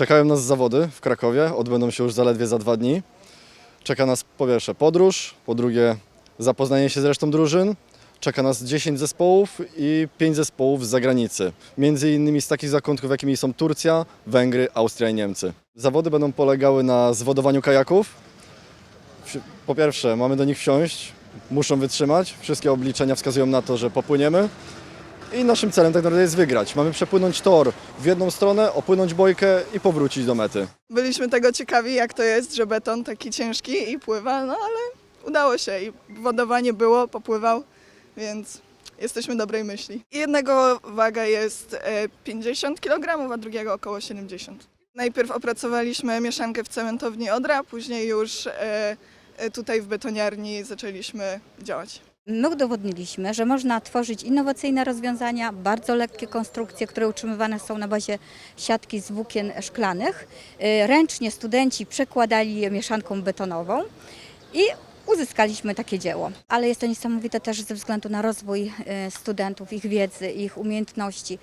Czekają nas zawody w Krakowie, odbędą się już zaledwie za dwa dni. Czeka nas po pierwsze podróż, po drugie zapoznanie się z resztą drużyn. Czeka nas 10 zespołów i 5 zespołów z zagranicy. Między innymi z takich zakątków, jakimi są Turcja, Węgry, Austria i Niemcy. Zawody będą polegały na zwodowaniu kajaków. Po pierwsze, mamy do nich wsiąść, muszą wytrzymać. Wszystkie obliczenia wskazują na to, że popłyniemy. I naszym celem tak naprawdę jest wygrać. Mamy przepłynąć tor w jedną stronę, opłynąć bojkę i powrócić do mety. Byliśmy tego ciekawi, jak to jest, że beton taki ciężki i pływa, no ale udało się i wodowanie było, popływał, więc jesteśmy dobrej myśli. Jednego waga jest e, 50 kg, a drugiego około 70. Najpierw opracowaliśmy mieszankę w cementowni Odra, później już e, e, tutaj w betoniarni zaczęliśmy działać. My udowodniliśmy, że można tworzyć innowacyjne rozwiązania, bardzo lekkie konstrukcje, które utrzymywane są na bazie siatki z włókien szklanych. Y, Ręcznie studenci przekładali je mieszanką betonową i uzyskaliśmy takie dzieło. Ale jest to niesamowite też ze względu na rozwój y, studentów, ich wiedzy, ich umiejętności.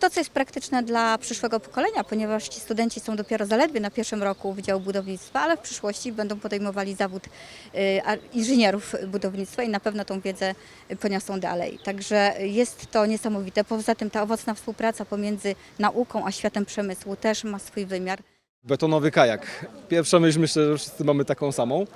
To, co jest praktyczne dla przyszłego pokolenia, ponieważ ci studenci są dopiero zaledwie na pierwszym roku Wydziału Budownictwa, ale w przyszłości będą podejmowali zawód y, inżynierów budownictwa i na pewno tą wiedzę poniosą dalej. Także jest to niesamowite. Poza tym ta owocna współpraca pomiędzy nauką a światem przemysłu też ma swój wymiar. Betonowy kajak. Pierwsza myśl, myślę, że wszyscy mamy taką samą.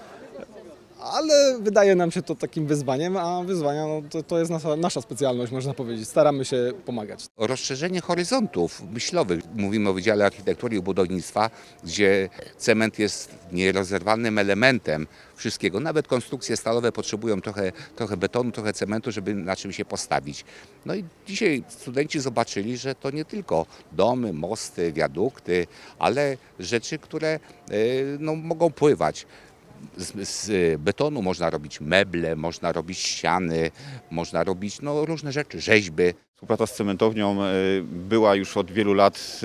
Ale wydaje nam się to takim wyzwaniem, a wyzwania no, to, to jest nasza, nasza specjalność, można powiedzieć. Staramy się pomagać. rozszerzenie horyzontów myślowych. Mówimy o Wydziale Architektury i Budownictwa, gdzie cement jest nierozerwalnym elementem wszystkiego. Nawet konstrukcje stalowe potrzebują trochę, trochę betonu, trochę cementu, żeby na czym się postawić. No i dzisiaj studenci zobaczyli, że to nie tylko domy, mosty, wiadukty, ale rzeczy, które e, no, mogą pływać. Z, z betonu można robić meble, można robić ściany, można robić no, różne rzeczy, rzeźby. Współpraca z cementownią e, była już od wielu lat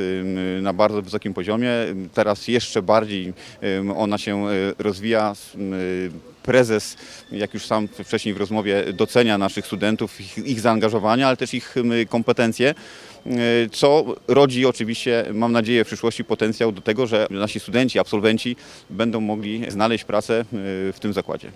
na bardzo wysokim poziomie. Teraz jeszcze bardziej ona się e, rozwija. E, Prezes, jak już sam wcześniej w rozmowie, docenia naszych studentów, ich, ich zaangażowanie, ale też ich kompetencje, co rodzi oczywiście, mam nadzieję, w przyszłości potencjał do tego, że nasi studenci, absolwenci będą mogli znaleźć pracę w tym zakładzie.